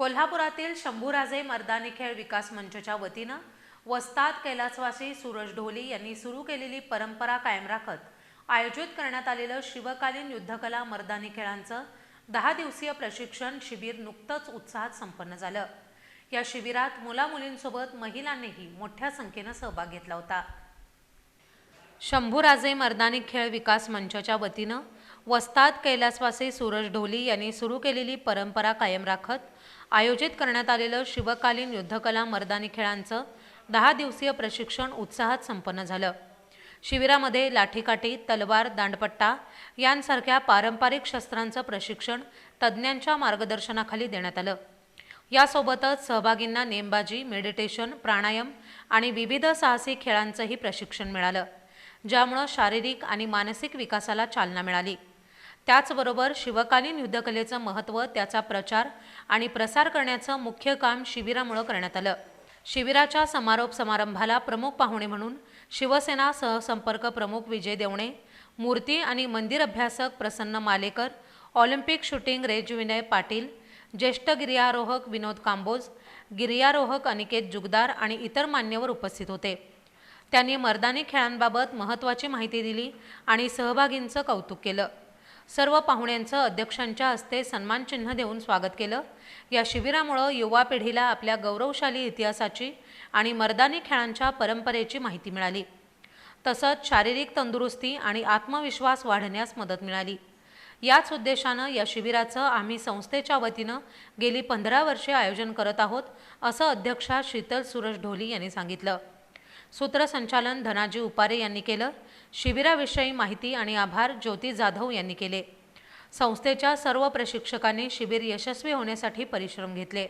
कोल्हापुरातील शंभूराजे मर्दानी खेळ विकास मंचच्या वतीनं वस्ताद कैलासवासी सूरज ढोली यांनी सुरू केलेली परंपरा कायम राखत आयोजित करण्यात आलेलं शिवकालीन युद्धकला मर्दानी खेळांचं दहा दिवसीय प्रशिक्षण शिबिर नुकतंच उत्साहात संपन्न झालं. या शिबिरात मुलामुलींसोबत महिलांनीही मोठ्या संख्येनं सहभाग घेतला होता. शंभूराजे मर्दानी खेळ विकास मंचच्या वतीनं वस्ताद कैलासवासी सूरज ढोली यांनी सुरू केलेली परंपरा कायम राखत आयोजित करण्यात आलेलं शिवकालीन युद्धकला मर्दानी खेळांचं दहा दिवसीय प्रशिक्षण उत्साहात संपन्न झालं. शिबिरामध्ये लाठीकाठी तलवार दांडपट्टा यांसारख्या पारंपरिक शस्त्रांचं प्रशिक्षण तज्ज्ञांच्या मार्गदर्शनाखाली देण्यात आलं. यासोबतच सहभागींना नेमबाजी मेडिटेशन प्राणायाम आणि विविध साहसी खेळांचंही प्रशिक्षण मिळालं ज्यामुळं शारीरिक आणि मानसिक विकासाला चालना मिळाली. त्याचबरोबर शिवकालीन युद्धकलेचं महत्त्व त्याचा प्रचार आणि प्रसार करण्याचं मुख्य काम शिबिरामुळं करण्यात आलं. शिबिराच्या समारोप समारंभाला प्रमुख पाहुणे म्हणून शिवसेना सहसंपर्क प्रमुख विजय देवणे मूर्ती आणि मंदिर अभ्यासक प्रसन्न मालेकर ऑलिम्पिक शूटिंग रेजविनय पाटील ज्येष्ठ गिर्यारोहक विनोद कांबोज गिर्यारोहक अनिकेत जुगदार आणि इतर मान्यवर उपस्थित होते. त्यांनी मर्दानी खेळांबाबत महत्त्वाची माहिती दिली आणि सहभागींचं कौतुक केलं. सर्व पाहुण्यांचं अध्यक्षांच्या हस्ते सन्मानचिन्ह देऊन स्वागत केलं. या शिबिरामुळं युवा पिढीला आपल्या गौरवशाली इतिहासाची आणि मर्दानी खेळांच्या परंपरेची माहिती मिळाली. तसंच शारीरिक तंदुरुस्ती आणि आत्मविश्वास वाढण्यास मदत मिळाली. याच उद्देशानं या शिबिराचं आम्ही संस्थेच्या वतीनं गेली पंधरा वर्षे आयोजन करत आहोत असं अध्यक्षा शीतल सुरज ढोली यांनी सांगितलं. सूत्रसंचालन धनाजी उपारे यांनी केलं. शिबिराविषयी माहिती आणि आभार ज्योती जाधव यांनी केले. संस्थेच्या सर्व प्रशिक्षकांनी शिबिर यशस्वी होण्यासाठी परिश्रम घेतले.